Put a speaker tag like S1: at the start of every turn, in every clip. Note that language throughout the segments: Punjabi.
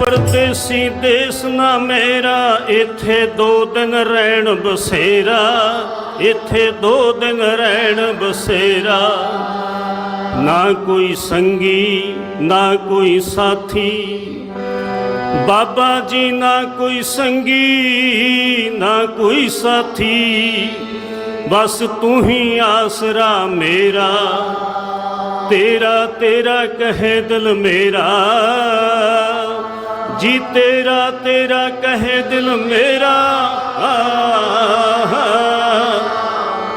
S1: ਪਰਦੇਸੀ ਦੇਸ ਨਾ ਮੇਰਾ, ਇੱਥੇ ਦੋ ਦਿਨ ਰਹਿਣ ਬਸੇਰਾ, ਇੱਥੇ ਦੋ ਦਿਨ ਰਹਿਣ ਬਸੇਰਾ। ਨਾ ਕੋਈ ਸੰਗੀ, ਨਾ ਕੋਈ ਸਾਥੀ, ਬਾਬਾ ਜੀ ਨਾ ਕੋਈ ਸੰਗੀ, ਨਾ ਕੋਈ ਸਾਥੀ, ਬਸ ਤੂੰ ਹੀ ਆਸਰਾ ਮੇਰਾ। ਤੇਰਾ ਤੇਰਾ ਕਹੇ ਦਿਲ ਮੇਰਾ। ਜੀ ਤੇਰਾ ਤੇਰਾ ਕਹੇ ਦਿਲ ਮੇਰਾ।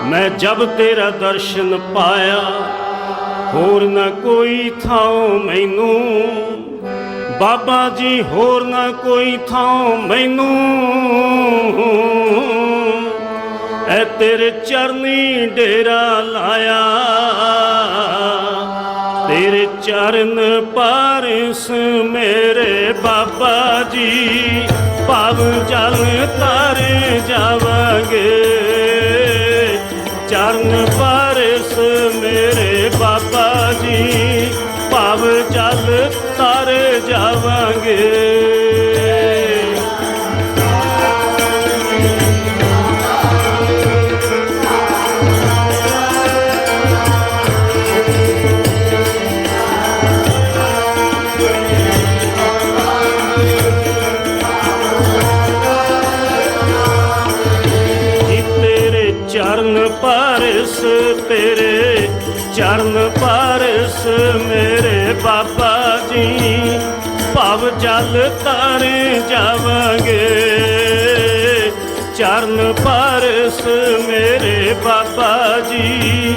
S1: ਮੈਂ ਜਬ ਤੇਰਾ ਦਰਸ਼ਨ ਪਾਇਆ, ਹੋਰ ਨਾ ਕੋਈ ਥਾਂ ਮੈਨੂੰ। ਬਾਬਾ ਜੀ, ਹੋਰ ਨਾ ਕੋਈ ਥਾਂ ਮੈਨੂੰ। ਐ ਤੇਰੇ ਚਰਨੀ ਡੇਰਾ ਲਾਇਆ। ਚਰਨ ਪਾਰਸ ਮੇਰੇ ਬਾਬਾ ਜੀ, ਭਾਵ ਜਲ ਤਾਰੇ ਜਾਵਾਂਗੇ। ਚਰਨ ਪਾਰਸ ਮੇਰੇ ਬਾਬਾ ਜੀ, ਭਾਵ ਜਲ ਤਰ ਜਾਵਾਂਗੇ। ਪਾਰਸ ਤੇਰੇ, ਚਰਨ ਪਾਰਸ ਮੇਰੇ ਬਾਬਾ ਜੀ। ਭਵ ਜਲ ਤਰ ਜਾਵਾਂਗੇ। ਚਰਨ ਪਾਰਸ ਮੇਰੇ ਬਾਬਾ ਜੀ।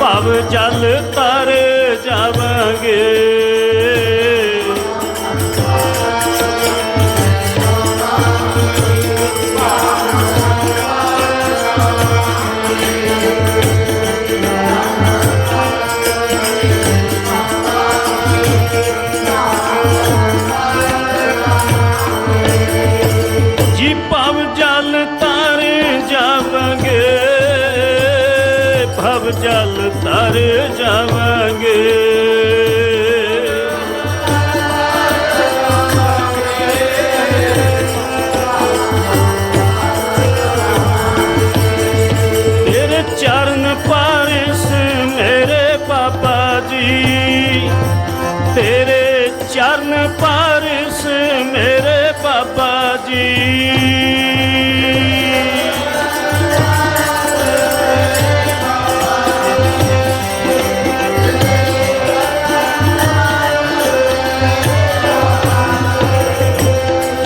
S1: ਭਵ ਜਲ ਤਰ ਜਾਵਾਂਗੇ। ਭਵ ਜਲ ਤਰ ਜਾਵਾਂਗੇ, ਭਵ ਜਲ ਤਰ ਜਾਵਾਂਗੇ। ਤੇਰੇ ਚਰਨ ਪਾਰਸ ਮੇਰੇ ਬਾਬਾ ਜੀ, ਤੇਰੇ ਚਰਨ ਪਾਰਸ ਮੇਰੇ ਬਾਬਾ ਜੀ।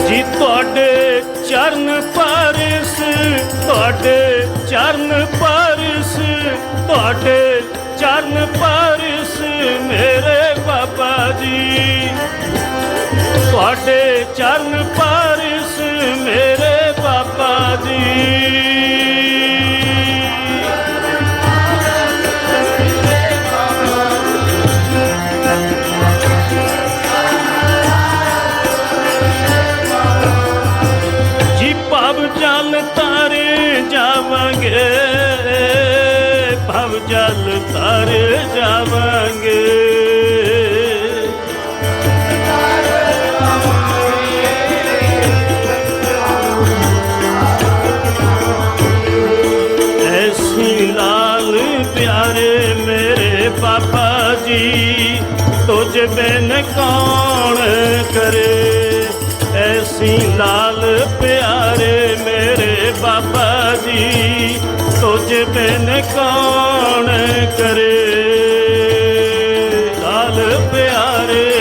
S1: ਜੀ ਤੁਹਾਡੇ ਚਰਨ ਪਾਰਸ, ਤੁਹਾਡੇ ਚਰਨ ਪਾਰਸ, ਤੁਹਾਡੇ ਚਰਨ ਪਾਰਸ ਮੇਰੇ ਬਾਬਾ ਜੀ। ਤੁਹਾਡੇ ਚਰਨ ਪਾਰਸ ਮੇਰੇ ਬਾਬਾ ਜੀ। ਜੀ ਭਵ ਜਲ ਤਾਰੇ ਜਾਵਾਂਗੇ, ਭਵ ਜਲ ਤਾਰੇ ਜਾਵਾਂਗੇ। ਜੀ, ਤੁਝ ਬਿਨ ਕੌਣ ਕਰੇ? ਐਸੀ ਲਾਲ ਪਿਆਰੇ ਮੇਰੇ ਬਾਬਾ ਜੀ, ਤੁਝ ਬਿਨ ਕੌਣ ਕਰੇ? ਲਾਲ ਪਿਆਰੇ